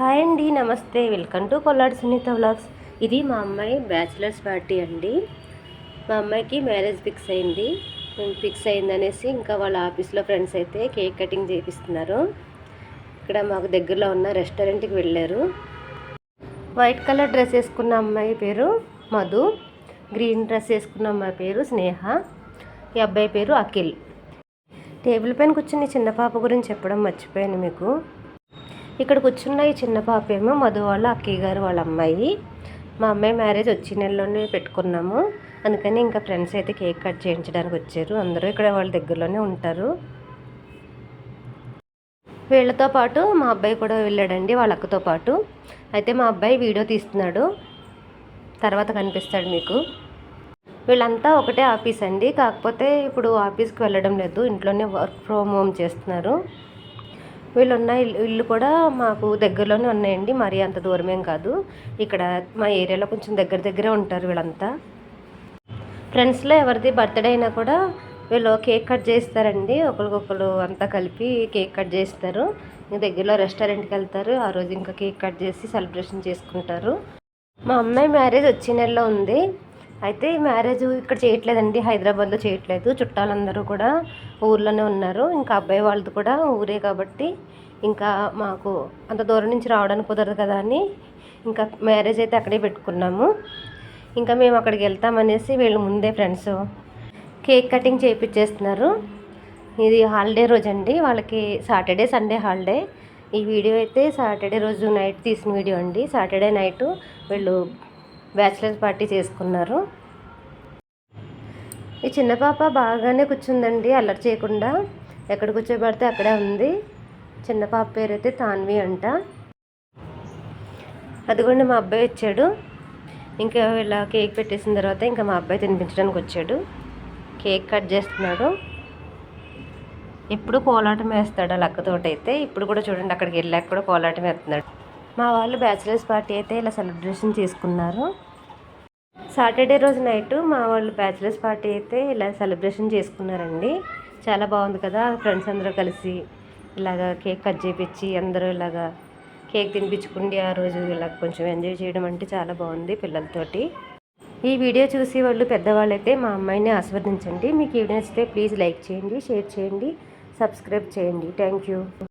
Hi అండి నమస్తే. Welcome to Kolladi Sunitha vlogs. ఇది మా అమ్మాయి బ్యాచిలర్స్ పార్టీ అండి. మా అమ్మాయికి మ్యారేజ్ ఫిక్స్ అయింది. ఫిక్స్ అయిందనేసి ఇంకా వాళ్ళ ఆఫీస్లో ఫ్రెండ్స్ అయితే కేక్ కటింగ్ చేపిస్తున్నారు. ఇక్కడ మాకు దగ్గరలో ఉన్న రెస్టారెంట్కి వెళ్ళారు. వైట్ కలర్ డ్రెస్ వేసుకున్న అమ్మాయి పేరు మధు. గ్రీన్ డ్రెస్ వేసుకున్న అమ్మాయి పేరు స్నేహ. ఈ అబ్బాయి పేరు అఖిల్. టేబుల్ పైన కూర్చుని చిన్న పాప గురించి చెప్పడం మర్చిపోయాను మీకు. ఇక్కడ కూర్చున్న ఈ చిన్న పాప ఏమో మధు వాళ్ళ అక్కయ్య గారు వాళ్ళ అమ్మాయి. మా అమ్మాయి మ్యారేజ్ వచ్చే నెలలోనే పెట్టుకున్నాము. అందుకని ఇంకా ఫ్రెండ్స్ అయితే కేక్ కట్ చేయించడానికి వచ్చారు. అందరూ ఇక్కడ వాళ్ళ దగ్గరలోనే ఉంటారు. వీళ్ళతో పాటు మా అబ్బాయి కూడా వెళ్ళాడండి వాళ్ళ అక్కతో పాటు. అయితే మా అబ్బాయి వీడియో తీస్తున్నాడు. తర్వాత కనిపిస్తాడు మీకు. వీళ్ళంతా ఒకటే ఆఫీస్ అండి. కాకపోతే ఇప్పుడు ఆఫీస్కి వెళ్ళడం లేదు. ఇంట్లోనే వర్క్ ఫ్రమ్ హోమ్ చేస్తున్నారు. వీళ్ళు ఉన్న ఇల్లు ఇల్లు కూడా మాకు దగ్గరలోనే ఉన్నాయండి. మరీ అంత దూరమేం కాదు. ఇక్కడ మా ఏరియాలో కొంచెం దగ్గర దగ్గరే ఉంటారు వీళ్ళంతా. ఫ్రెండ్స్లో ఎవరిది బర్త్డే అయినా కూడా వీళ్ళు కేక్ కట్ చేస్తారండి. ఒకరికొకరు అంతా కలిపి కేక్ కట్ చేస్తారు. దగ్గరలో రెస్టారెంట్కి వెళ్తారు. ఆ రోజు ఇంకా కేక్ కట్ చేసి సెలబ్రేషన్ చేసుకుంటారు. మా అమ్మాయి మ్యారేజ్ వచ్చే నెలలో ఉంది. అయితే మ్యారేజ్ ఇక్కడ చేయట్లేదండి హైదరాబాద్లో చేయట్లేదు. చుట్టాలందరూ కూడా ఊర్లోనే ఉన్నారు. ఇంకా అబ్బాయి వాళ్ళది కూడా ఊరే కాబట్టి ఇంకా మాకు అంత దూరం నుంచి రావడానికి కుదరదు కదా అని ఇంకా మ్యారేజ్ అయితే అక్కడే పెట్టుకున్నాము. ఇంకా మేము అక్కడికి వెళ్తామనేసి వీళ్ళు ముందే ఫ్రెండ్స్ కేక్ కటింగ్ చేయించేస్తున్నారు ఇది హాలిడే రోజు అండి వాళ్ళకి సాటర్డే సండే హాలిడే. ఈ వీడియో అయితే సాటర్డే రోజు నైట్ తీసిన వీడియో అండి. సాటర్డే నైట్ వీళ్ళు బ్యాచిలర్స్ పార్టీ చేసుకున్నారు. ఈ చిన్న పాప బాగానే కూర్చుందండి అల్లరి చేయకుండా. ఎక్కడ కూర్చోబెడితే అక్కడే ఉంది. చిన్న పాప పేరైతే తాన్వి అంట. అదిగోండి మా అబ్బాయి వచ్చాడు. ఇంకా ఇలా కేక్ పెట్టేసిన తర్వాత ఇంకా మా అబ్బాయి తినిపించడానికి వచ్చాడు. కేక్ కట్ చేస్తున్నాడు. ఎప్పుడు కోలాటం వేస్తాడు ఆ అయితే. ఇప్పుడు కూడా చూడండి అక్కడికి వెళ్ళాక కూడా కోలాటం వేస్తున్నాడు. మా వాళ్ళు బ్యాచిలర్స్ పార్టీ అయితే ఇలా సెలబ్రేషన్ చేసుకున్నారు. సాటర్డే రోజు నైట్ మా వాళ్ళు బ్యాచిలర్స్ పార్టీ అయితే ఇలా సెలబ్రేషన్ చేసుకున్నారండి. చాలా బాగుంది కదా ఫ్రెండ్స్ అందరూ కలిసి ఇలాగా కేక్ కట్ చేపించి అందరూ ఇలాగా కేక్ తినిపించుకుండి ఆ రోజు ఇలా కొంచెం ఎంజాయ్ చేయడం అంటే చాలా బాగుంది పిల్లలతోటి. ఈ వీడియో చూసి వాళ్ళు పెద్దవాళ్ళు అయితే మా అమ్మాయిని ఆస్వాదించండి మీకు ఈ వీడియో నచ్చితే ప్లీజ్ లైక్ చేయండి షేర్ చేయండి సబ్స్క్రైబ్ చేయండి. Thank you.